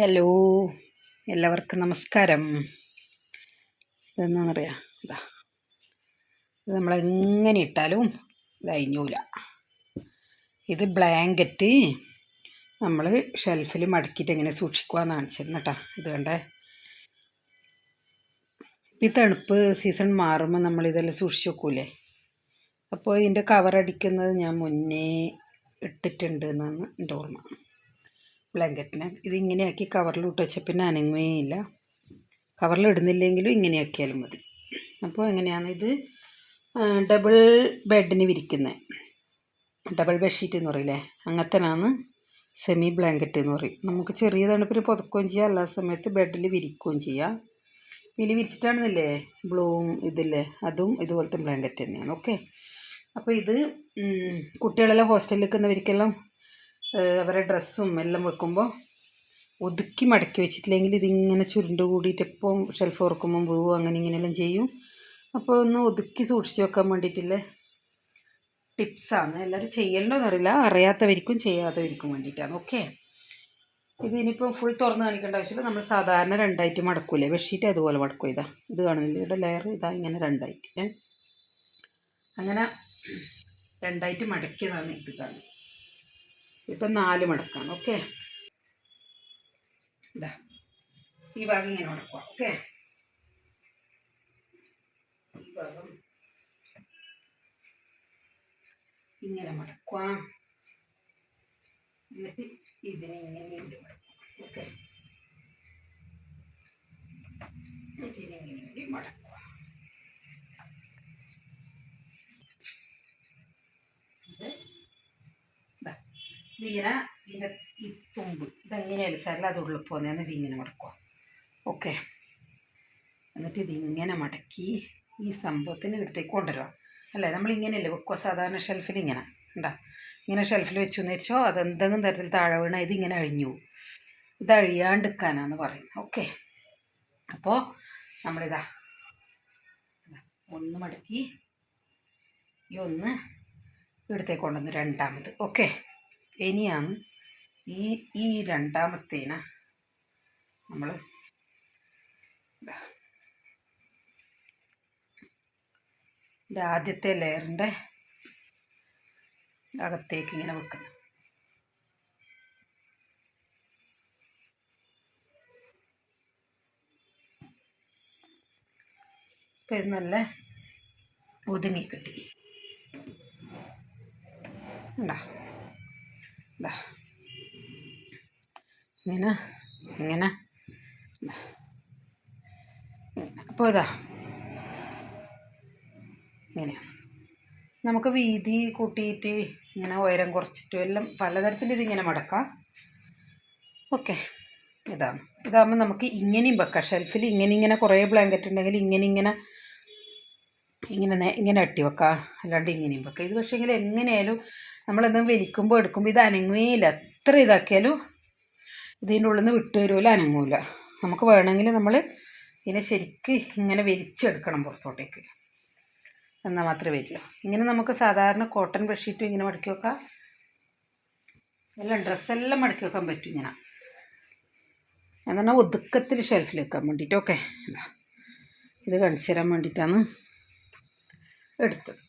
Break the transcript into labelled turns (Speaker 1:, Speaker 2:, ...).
Speaker 1: Hello എല്ലാവർക്കും നമസ്കാരം. ഇതെന്നാണെന്നറിയാം ഇതാ. ഇത് നമ്മളെങ്ങനെ ഇട്ടാലും ഇത് അഴിഞ്ഞൂല ഇത് ബ്ലാങ്കറ്റ് നമ്മൾ ഷെൽഫിൽ മടക്കിയിട്ട് എങ്ങനെ സൂക്ഷിക്കുമെന്ന് കാണിച്ചിരുന്നു കേട്ടോ. ഇത് കണ്ടേ? ഈ തണുപ്പ് സീസൺ മാറുമ്പോൾ നമ്മളിതെല്ലാം സൂക്ഷിച്ച് വെക്കൂലേ? അപ്പോൾ ഇതിന്റെ കവറടിക്കുന്നത് ഞാൻ മുന്നേ ഇട്ടിട്ടുണ്ട് എന്നാണ് എന്റെ ഓർമ്മ. ബ്ലാങ്കറ്റിനെ. ഇതിങ്ങനെയാക്കി കവറിൽ ഇട്ട് വെച്ചാൽ പിന്നെ അനങ്ങുകയില്ല കവറിൽ ഇടുന്നില്ലെങ്കിലും ഇങ്ങനെ ആക്കിയാലും മതി. അപ്പോൾ എങ്ങനെയാണ് ഇത്? ഡബിൾ ബെഡിന് വിരിക്കുന്നത് ഡബിൾ ബെഡ്ഷീറ്റ് എന്ന് പറയില്ലേ? അങ്ങനത്തേനാണ് സെമി ബ്ലാങ്കറ്റ് എന്ന് പറയും. നമുക്ക് ചെറിയ തണുപ്പിന് പുതക്കുകയും ചെയ്യാം. എല്ലാ സമയത്ത് ബെഡിൽ വിരിക്കുകയും ചെയ്യാം. ഇതിൽ വിരിച്ചിട്ടാണെന്നില്ലേ? ബ്ലൂവും ഇതില്ലേ? അതും ഇതുപോലത്തെ ബ്ലാങ്കറ്റ് തന്നെയാണ്. ഓക്കെ. അപ്പോൾ ഇത് കുട്ടികളെല്ലാം ഹോസ്റ്റലിൽ നിൽക്കുന്നവർക്കെല്ലാം അവരുടെ ഡ്രസ്സും എല്ലാം വെക്കുമ്പോൾ ഒതുക്കി മടക്കി വെച്ചിട്ടില്ലെങ്കിൽ ഇതിങ്ങനെ ചുരുണ്ട് കൂടിയിട്ട് എപ്പോൾ ഷെൽഫ് ഓർക്കുമ്പം പോവും അങ്ങനെ ഇങ്ങനെയെല്ലാം ചെയ്യും. അപ്പോൾ ഒന്ന് ഒതുക്കി സൂക്ഷിച്ച് വെക്കാൻ വേണ്ടിയിട്ടുള്ള ടിപ്സാണ് എല്ലാവരും ചെയ്യണ്ടോന്ന് അറിയില്ല അറിയാത്തവർക്കും ചെയ്യാത്തവർക്കും വേണ്ടിയിട്ടാണ്. ഓക്കെ ഇത് ഇനിയിപ്പോൾ ഫുൾ തുറന്ന് കാണിക്കേണ്ട ആവശ്യമില്ല. നമ്മൾ സാധാരണ രണ്ടായിട്ട് മടക്കൂലേ ബെഡ്ഷീറ്റ് അതുപോലെ മടക്കും. ഇതാ ഇത് കാണുന്നില്ല. ഇവിടെ ലെയർ ഇതാ ഇങ്ങനെ രണ്ടായിട്ട് അങ്ങനെ രണ്ടായിട്ട് മടക്കിയതാണ് ഇത് കാണുന്നത്. ഇപ്പം നാല് മടക്കാണ് ഓക്കെ ഈ ഭാഗം ഇങ്ങനെ മടക്കുക ഓക്കെ ഈ ഭാഗം ഇങ്ങനെ മടക്കുക എന്നിട്ട് ഇതിനെ ഇങ്ങനെ വീണ്ടും മടക്കുക ഓക്കെ ഇതിനെ ഇങ്ങനെ മടക്കുക ഇത് ദാ ഇതിങ്ങനെ ഇതിന്റെ ഈ തുമ്പ്. സാറിൽ അത് ഉള്ളിൽ പോകുന്നതെന്ന് ഇതിങ്ങനെ മടക്കുക ഓക്കെ. എന്നിട്ട് ഇതിങ്ങനെ മടക്കി ഈ സംഭവത്തിന് എടുത്തേക്ക് കൊണ്ടുവരിക അല്ലേ? നമ്മൾ ഇങ്ങനെയല്ലേ വെക്കുക സാധാരണ ഷെൽഫിൽ ഇങ്ങനെ. ഉണ്ടാ ഇങ്ങനെ ഷെൽഫിൽ വെച്ചു എന്ന് വെച്ചോ? അതെന്തെങ്കിലും തരത്തിൽ താഴെ വീണ ഇതിങ്ങനെ അഴിഞ്ഞു പോകും ഇത് അഴിയാണ്ടിരിക്കാനാന്ന് പറയുന്നത് ഓക്കെ. അപ്പോൾ നമ്മളിതാ ഒന്ന് മടക്കി ഈ ഒന്ന് ഇവിടത്തേക്ക് കൊണ്ടുവന്ന്. രണ്ടാമത്. ഓക്കെ. ഇനിയാണ് ഈ ഈ രണ്ടാമത്തേന നമ്മൾ ആദ്യത്തെ ലെയറിന്റെ അകത്തേക്ക് ഇങ്ങനെ വെക്കുന്നു. ഇപ്പം ഇത് നല്ല ഒതുങ്ങി കിട്ടി. ഉണ്ടാ? ഇങ്ങനെ ഇങ്ങനെ. അപ്പോൾ ഇതാ. ഇങ്ങനെ. നമുക്ക് വീതി കൂട്ടിയിട്ട് ഇങ്ങനെ ഉയരം കുറച്ചിട്ടും എല്ലാം പലതരത്തിൽ ഇതിങ്ങനെ മടക്കാം. ഓക്കെ. ഇതാണ് ഇതാകുമ്പോൾ നമുക്ക് ഇങ്ങനെയും വെക്കാം. ഷെൽഫിൽ ഇങ്ങനെ ഇങ്ങനെ കുറേ ബ്ലാങ്കറ്റ് ഉണ്ടെങ്കിൽ ഇങ്ങനെ ഇങ്ങനെ ഇങ്ങനെ ഇങ്ങനെ അട്ടി വെക്കാം. അല്ലാണ്ട് ഇങ്ങനെയും വെക്കാം. ഇത് പക്ഷേ എങ്ങനെയായാലും നമ്മളെന്തെങ്കിലും വലിക്കുമ്പോൾ എടുക്കുമ്പോൾ ഇത് അനങ്ങുകയില്ല. എത്ര ഇതാക്കിയാലും ഇതിന്റെ ഉള്ളിൽ നിന്ന് വിട്ടു വരുമല്ലോ അനങ്ങൂല. നമുക്ക് വേണമെങ്കിൽ നമ്മൾ ഇതിനെ ശരിക്ക് ഇങ്ങനെ വലിച്ചെടുക്കണം പുറത്തോട്ടേക്ക്. എന്നാൽ മാത്രമേ വരുള്ളൂ. ഇങ്ങനെ നമുക്ക് സാധാരണ കോട്ടൺ ബെഡ്ഷീറ്റും ഇങ്ങനെ മടക്കി വെക്കാം. എല്ലാം ഡ്രസ്സെല്ലാം മടക്കി വെക്കാൻ പറ്റും ഇങ്ങനെ. എന്നാൽ ഒതുക്കത്തിൽ ഷെൽഫിൽ വെക്കാൻ വേണ്ടിയിട്ട് ഓക്കെ ഇത്. കാണിച്ചു തരാൻ വേണ്ടിയിട്ടാണ് എടുത്തത്.